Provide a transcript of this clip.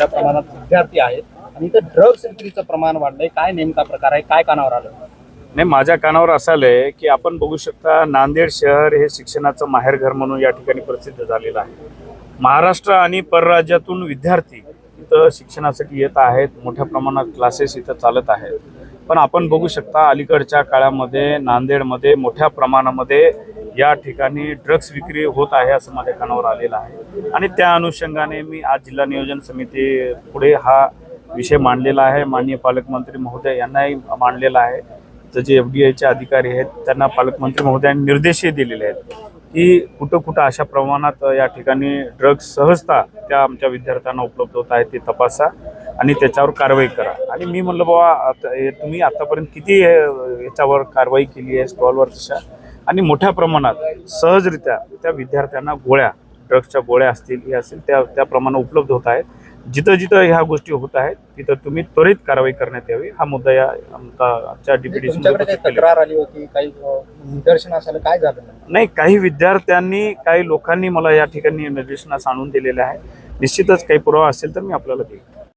मोठ्या प्रमाणात विद्यार्थी आहेत. आणि इथं ड्रग्स विक्रीचं प्रमाण वाढलंय. काय नेमका प्रकार आहे? काय कानावर आलं? नाही माझ्या कानावर असं आलंय की आपण बघू शकता नांदेड शहर हे शिक्षणाचं माहेरघर म्हणून या ठिकाणी प्रसिद्ध झालेलं आहे. महाराष्ट्र आणि परराज्यातून विद्यार्थी इथं शिक्षणासाठी येत आहेत. मोठ्या प्रमाणात क्लासेस इथं चालत आहेत. पण आपण बघू शकता अलीकडच्या काळामध्ये नांदेडमध्ये मोठ्या प्रमाणामध्ये या ठिकाणी ड्रग्स विक्री होत आहे असं माझ्या कानावर आलेलं आहे. आणि त्या अनुषंगाने मी आज जिल्हा नियोजन समिती पुढे हा विषय मांडलेला आहे. माननीय पालकमंत्री महोदय यांनाही मांडलेला आहे. तर जे एफ डी आयचे अधिकारी आहेत त्यांना पालकमंत्री महोदयांनी निर्देशही दिलेले आहेत की कुठं कुठं अशा प्रमाणात या ठिकाणी ड्रग्स सहजता त्या आमच्या विद्यार्थ्यांना उपलब्ध होत आहेत ते तपासा आणि त्याच्यावर कारवाई करा. आणि मी म्हणलं बाबा आता तुम्ही आतापर्यंत किती याच्यावर कारवाई केली आहे? स्टॉलवर तशा आणि मोठ्या प्रमाणात सहजरित्या त्या विद्यार्थ्यांना गोळ्या ड्रग्सच्या गोळ्या असतील हे असतील त्या त्या प्रमाणात उपलब्ध होत आहेत. जिथं जिथं ह्या गोष्टी होत आहेत तिथं तुम्ही त्वरित कारवाई करण्यात यावी. हा मुद्दा या आमच्या म्हणजे तुमच्याकडे काही डिप्युटेशन तक्रार आली होती काही अं, निदर्शन असायला काय झालं नाही काही विद्यार्थ्यांनी काही लोकांनी मला या ठिकाणी निदर्शनास आणून दिलेले आहे. निश्चितच काही पुरावा असेल तर मी आपल्याला देईन.